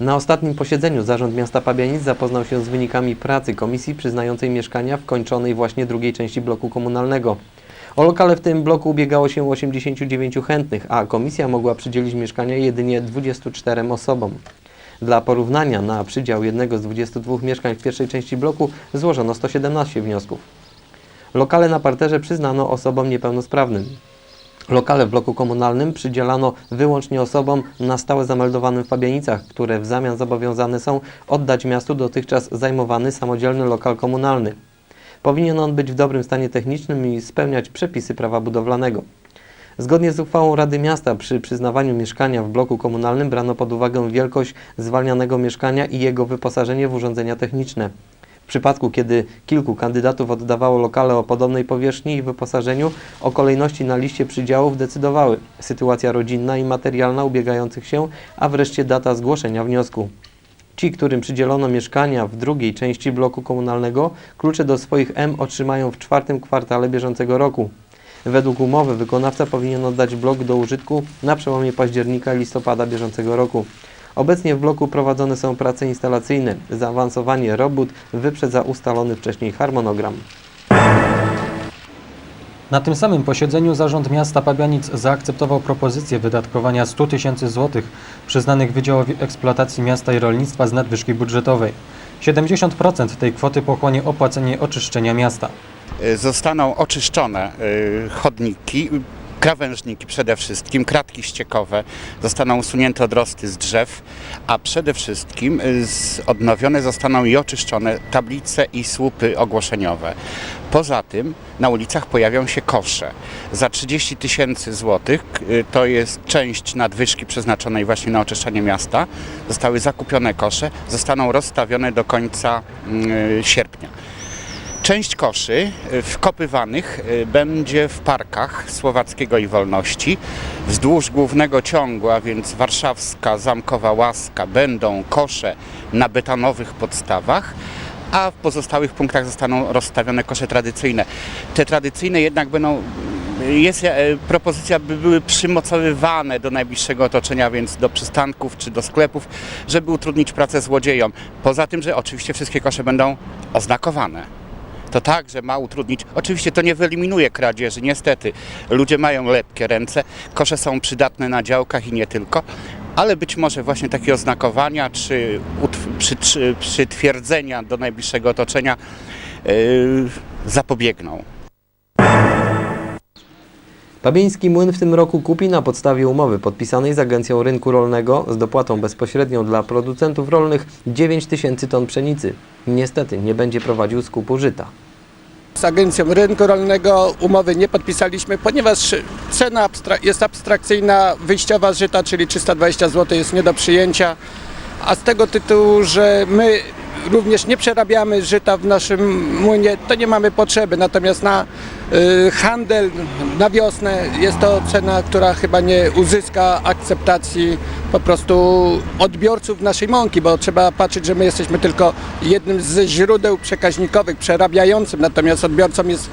Na ostatnim posiedzeniu Zarząd Miasta Pabianic zapoznał się z wynikami pracy komisji przyznającej mieszkania w kończonej właśnie drugiej części bloku komunalnego. O lokale w tym bloku ubiegało się 89 chętnych, a komisja mogła przydzielić mieszkania jedynie 24 osobom. Dla porównania na przydział jednego z 22 mieszkań w pierwszej części bloku złożono 117 wniosków. Lokale na parterze przyznano osobom niepełnosprawnym. Lokale w bloku komunalnym przydzielano wyłącznie osobom na stałe zameldowanym w Fabianicach, które w zamian zobowiązane są oddać miastu dotychczas zajmowany samodzielny lokal komunalny. Powinien on być w dobrym stanie technicznym i spełniać przepisy prawa budowlanego. Zgodnie z uchwałą Rady Miasta przy przyznawaniu mieszkania w bloku komunalnym brano pod uwagę wielkość zwalnianego mieszkania i jego wyposażenie w urządzenia techniczne. Przypadku, kiedy kilku kandydatów oddawało lokale o podobnej powierzchni i wyposażeniu, o kolejności na liście przydziałów decydowały sytuacja rodzinna i materialna ubiegających się, a wreszcie data zgłoszenia wniosku. Ci, którym przydzielono mieszkania w drugiej części bloku komunalnego, klucze do swoich M otrzymają w czwartym kwartale bieżącego roku. Według umowy wykonawca powinien oddać blok do użytku na przełomie października i listopada bieżącego roku. Obecnie w bloku prowadzone są prace instalacyjne. Zaawansowanie robót wyprzedza ustalony wcześniej harmonogram. Na tym samym posiedzeniu Zarząd Miasta Pabianic zaakceptował propozycję wydatkowania 100 tysięcy złotych przyznanych Wydziałowi Eksploatacji Miasta i Rolnictwa z nadwyżki budżetowej. 70% tej kwoty pochłonie opłacenie oczyszczenia miasta. Zostaną oczyszczone y, chodniki, krawężniki przede wszystkim, kratki ściekowe, zostaną usunięte odrosty z drzew, a przede wszystkim y, odnowione zostaną i oczyszczone tablice i słupy ogłoszeniowe. Poza tym na ulicach pojawią się kosze. Za 30 tysięcy złotych, y, to jest część nadwyżki przeznaczonej właśnie na oczyszczanie miasta, zostały zakupione kosze, zostaną rozstawione do końca y, sierpnia. Część koszy y, wkopywanych y, będzie w parkach Słowackiego i Wolności. Wzdłuż głównego ciągu, a więc warszawska, zamkowa łaska, będą kosze na betonowych podstawach, a w pozostałych punktach zostaną rozstawione kosze tradycyjne. Te tradycyjne jednak będą jest e, propozycja, by były przymocowywane do najbliższego otoczenia, więc do przystanków czy do sklepów, żeby utrudnić pracę złodziejom. Poza tym, że oczywiście wszystkie kosze będą oznakowane to także ma utrudnić. Oczywiście to nie wyeliminuje kradzieży, niestety. Ludzie mają lepkie ręce, kosze są przydatne na działkach i nie tylko, ale być może właśnie takie oznakowania czy przytwierdzenia do najbliższego otoczenia yy, zapobiegną. Pabieński Młyn w tym roku kupi na podstawie umowy podpisanej z Agencją Rynku Rolnego z dopłatą bezpośrednią dla producentów rolnych 9 tysięcy ton pszenicy. Niestety nie będzie prowadził skupu żyta. Z Agencją Rynku Rolnego umowy nie podpisaliśmy, ponieważ cena jest abstrakcyjna, wyjściowa żyta, czyli 320 zł jest nie do przyjęcia, a z tego tytułu, że my również nie przerabiamy żyta w naszym młynie, to nie mamy potrzeby, natomiast na handel, na wiosnę jest to cena, która chyba nie uzyska akceptacji po prostu odbiorców naszej mąki, bo trzeba patrzeć, że my jesteśmy tylko jednym ze źródeł przekaźnikowych, przerabiającym, natomiast odbiorcą jest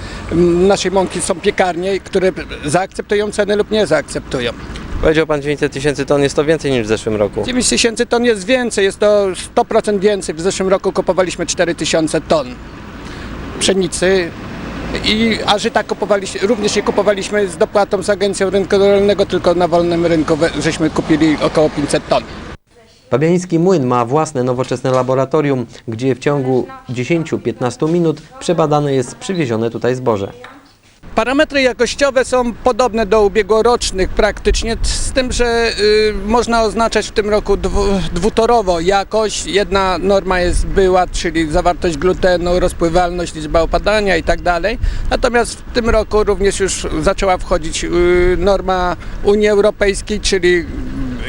naszej mąki są piekarnie, które zaakceptują ceny lub nie zaakceptują. Powiedział Pan 900 tysięcy ton, jest to więcej niż w zeszłym roku. 9 tysięcy ton jest więcej, jest to 100% więcej. W zeszłym roku kupowaliśmy 4 tysiące ton pszenicy. I, a żyta kupowaliśmy, również je kupowaliśmy z dopłatą z Agencją Rynku Rolnego, tylko na wolnym rynku żeśmy kupili około 500 ton. Pabiański Młyn ma własne nowoczesne laboratorium, gdzie w ciągu 10-15 minut przebadane jest przywiezione tutaj zboże. Parametry jakościowe są podobne do ubiegłorocznych praktycznie, z tym, że y, można oznaczać w tym roku dwu, dwutorowo jakość. Jedna norma jest była, czyli zawartość glutenu, rozpływalność, liczba opadania i tak. Natomiast w tym roku również już zaczęła wchodzić y, norma Unii Europejskiej, czyli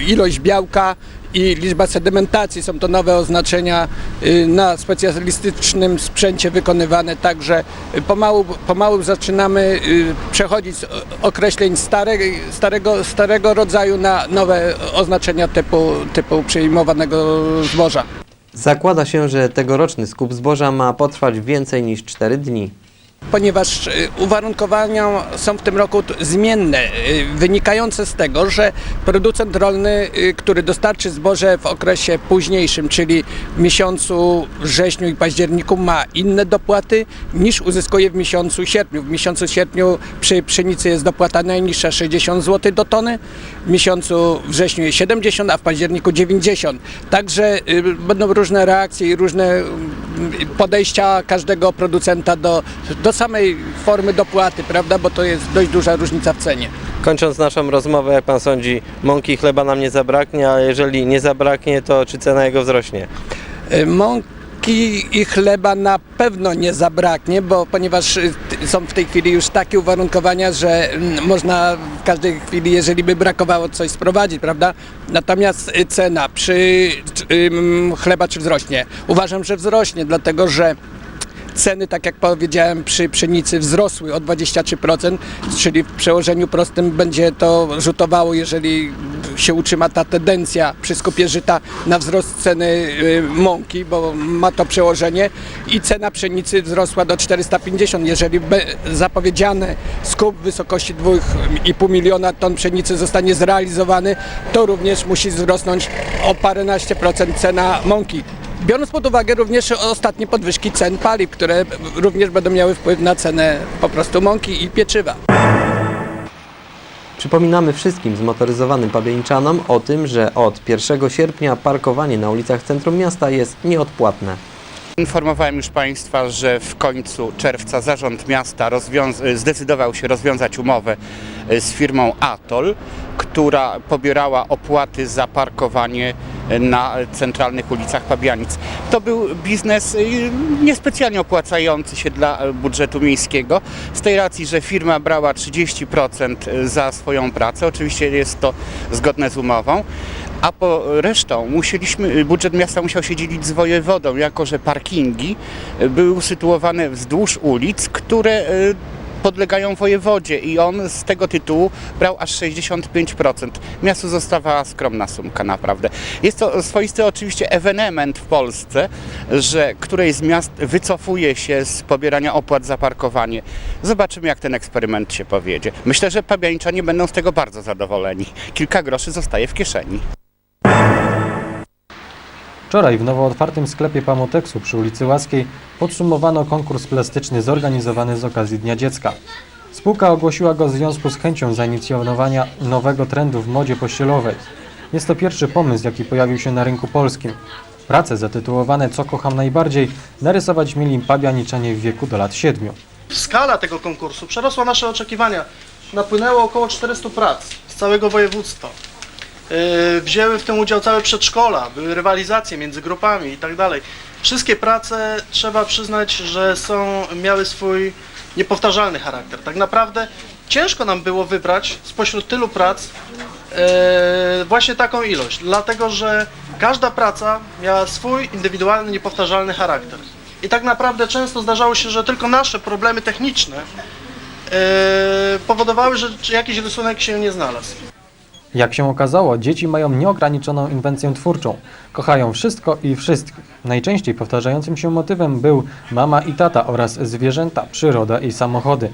ilość białka i liczba sedymentacji. Są to nowe oznaczenia y, na specjalistycznym sprzęcie wykonywane, także y, pomału, pomału zaczynamy y, przechodzić z określeń stare, starego, starego rodzaju na nowe oznaczenia typu, typu przyjmowanego zboża. Zakłada się, że tegoroczny skup zboża ma potrwać więcej niż 4 dni. Ponieważ y, uwarunkowania są w tym roku zmienne, y, wynikające z tego, że producent rolny, y, który dostarczy zboże w okresie późniejszym, czyli w miesiącu wrześniu i październiku ma inne dopłaty niż uzyskuje w miesiącu sierpniu. W miesiącu sierpniu przy pszenicy jest dopłata najniższa 60 zł do tony, w miesiącu wrześniu jest 70, a w październiku 90. Także będą różne reakcje i różne podejścia każdego producenta do, do samej formy dopłaty, prawda? Bo to jest dość duża różnica w cenie. Kończąc naszą rozmowę, jak pan sądzi, mąki chleba nam nie zabraknie, a jeżeli nie zabraknie, to czy cena jego wzrośnie? Y, Mąki i chleba na pewno nie zabraknie, bo ponieważ y, są w tej chwili już takie uwarunkowania, że mm, można w każdej chwili, jeżeli by brakowało, coś sprowadzić, prawda? Natomiast y, cena przy ym, chleba czy wzrośnie? Uważam, że wzrośnie, dlatego że ceny, tak jak powiedziałem, przy pszenicy wzrosły o 23%, czyli w przełożeniu prostym będzie to rzutowało, jeżeli się utrzyma ta tendencja żyta na wzrost ceny y, mąki, bo ma to przełożenie i cena pszenicy wzrosła do 450. Jeżeli zapowiedziany skup w wysokości 2,5 miliona ton pszenicy zostanie zrealizowany, to również musi wzrosnąć o paręnaście procent cena mąki. Biorąc pod uwagę również ostatnie podwyżki cen paliw, które również będą miały wpływ na cenę po prostu mąki i pieczywa. Przypominamy wszystkim zmotoryzowanym pabianiczanom o tym, że od 1 sierpnia parkowanie na ulicach centrum miasta jest nieodpłatne. Informowałem już Państwa, że w końcu czerwca zarząd miasta zdecydował się rozwiązać umowę e, z firmą Atol, która pobierała opłaty za parkowanie na centralnych ulicach Pabianic. To był biznes e, niespecjalnie opłacający się dla budżetu miejskiego, z tej racji, że firma brała 30% za swoją pracę. Oczywiście jest to zgodne z umową a po resztą musieliśmy, budżet miasta musiał się dzielić z wojewodą, jako że parkingi były usytuowane wzdłuż ulic, które e, podlegają wojewodzie i on z tego tytułu brał aż 65%. Miastu zostawała skromna sumka naprawdę. Jest to swoisty oczywiście ewenement w Polsce, że któreś z miast wycofuje się z pobierania opłat za parkowanie. Zobaczymy jak ten eksperyment się powiedzie. Myślę, że pabianiczanie będą z tego bardzo zadowoleni. Kilka groszy zostaje w kieszeni. Wczoraj w nowo otwartym sklepie Pamoteksu przy ulicy Łaskiej podsumowano konkurs plastyczny zorganizowany z okazji Dnia Dziecka. Spółka ogłosiła go w związku z chęcią zainicjowania nowego trendu w modzie pościelowej. Jest to pierwszy pomysł, jaki pojawił się na rynku polskim. Prace zatytułowane Co kocham najbardziej narysować mieli pabianiczanie w wieku do lat 7. skala tego konkursu przerosła nasze oczekiwania. Napłynęło około 400 prac z całego województwa. Yy, Wzięły w tym udział całe przedszkola, były rywalizacje między grupami i tak dalej. Wszystkie prace trzeba przyznać, że są, miały swój niepowtarzalny charakter. Tak naprawdę ciężko nam było wybrać spośród tylu prac e, właśnie taką ilość, dlatego że każda praca miała swój indywidualny, niepowtarzalny charakter. I tak naprawdę często zdarzało się, że tylko nasze problemy techniczne e, powodowały, że jakiś rysunek się nie znalazł. Jak się okazało, dzieci mają nieograniczoną inwencję twórczą. Kochają wszystko i wszystkich. Najczęściej powtarzającym się motywem był mama i tata oraz zwierzęta, przyroda i samochody.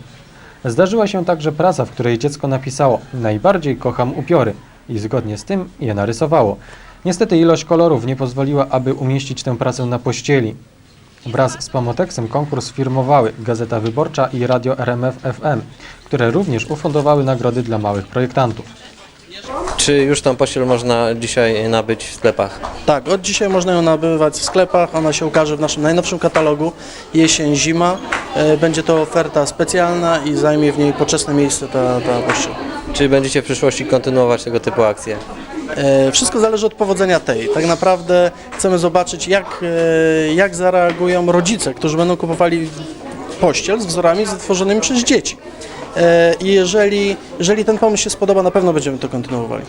Zdarzyła się także praca, w której dziecko napisało Najbardziej kocham upiory i zgodnie z tym je narysowało. Niestety ilość kolorów nie pozwoliła, aby umieścić tę pracę na pościeli. Wraz z Pomoteksem konkurs firmowały Gazeta Wyborcza i Radio RMF FM, które również ufundowały nagrody dla małych projektantów. Czy już tą pościel można dzisiaj nabyć w sklepach? Tak, od dzisiaj można ją nabywać w sklepach. Ona się ukaże w naszym najnowszym katalogu jesień-zima. E, Będzie to oferta specjalna i zajmie w niej poczesne miejsce ta, ta pościel. Czy będziecie w przyszłości kontynuować tego typu akcje? E, Wszystko zależy od powodzenia tej. Tak naprawdę chcemy zobaczyć, jak, e, jak zareagują rodzice, którzy będą kupowali pościel z wzorami wytworzonymi przez dzieci. E, I jeżeli, jeżeli ten pomysł się spodoba, na pewno będziemy to kontynuowali.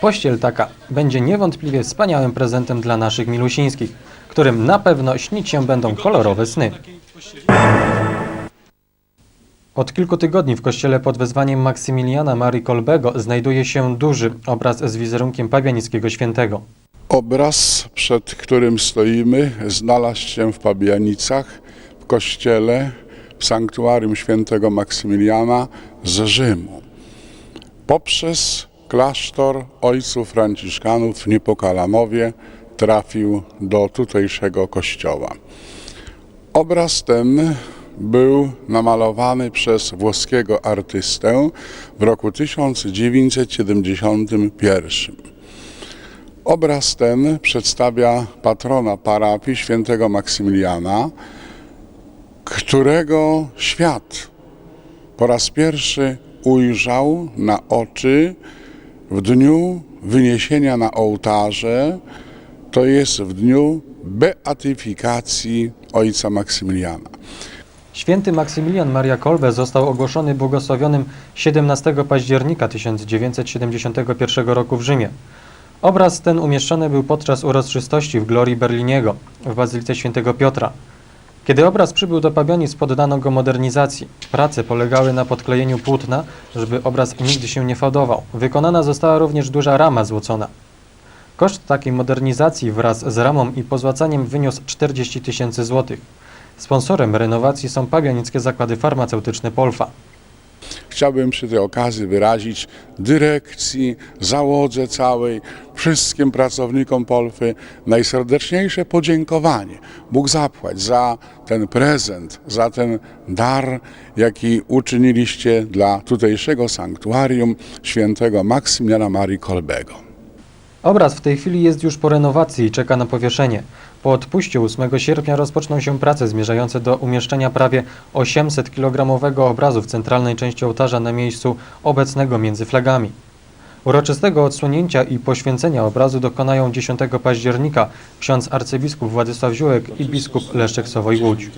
Pościel taka będzie niewątpliwie wspaniałym prezentem dla naszych milusińskich, którym na pewno śnić się będą kolorowe sny. Od kilku tygodni w kościele pod wezwaniem Maksymiliana Marii Kolbego znajduje się duży obraz z wizerunkiem pabianickiego świętego. Obraz, przed którym stoimy, znalazł się w Pabianicach, w kościele sanktuarium świętego Maksymiliana z Rzymu poprzez klasztor ojców franciszkanów w Niepokalanowie trafił do tutejszego kościoła. Obraz ten był namalowany przez włoskiego artystę w roku 1971. Obraz ten przedstawia patrona parafii świętego Maksymiliana, którego świat po raz pierwszy ujrzał na oczy w dniu wyniesienia na ołtarze, to jest w dniu beatyfikacji ojca Maksymiliana. Święty Maksymilian Maria Kolbe został ogłoszony błogosławionym 17 października 1971 roku w Rzymie. Obraz ten umieszczony był podczas uroczystości w Glorii Berliniego w Bazylice Świętego Piotra. Kiedy obraz przybył do Pabianic, poddano go modernizacji. Prace polegały na podklejeniu płótna, żeby obraz nigdy się nie fałdował. Wykonana została również duża rama złocona. Koszt takiej modernizacji wraz z ramą i pozłacaniem wyniósł 40 tysięcy złotych. Sponsorem renowacji są pabianickie zakłady farmaceutyczne Polfa. Chciałbym przy tej okazji wyrazić dyrekcji, załodze całej, wszystkim pracownikom Polfy najserdeczniejsze podziękowanie. Bóg zapłać za ten prezent, za ten dar, jaki uczyniliście dla tutejszego sanktuarium świętego Maksymiliana Marii Kolbego. Obraz w tej chwili jest już po renowacji i czeka na powieszenie. Po odpuściu 8 sierpnia rozpoczną się prace zmierzające do umieszczenia prawie 800 kg obrazu w centralnej części ołtarza na miejscu obecnego między flagami. Uroczystego odsłonięcia i poświęcenia obrazu dokonają 10 października ksiądz arcybiskup Władysław Ziółek i biskup Leszek Sowoj Łódź.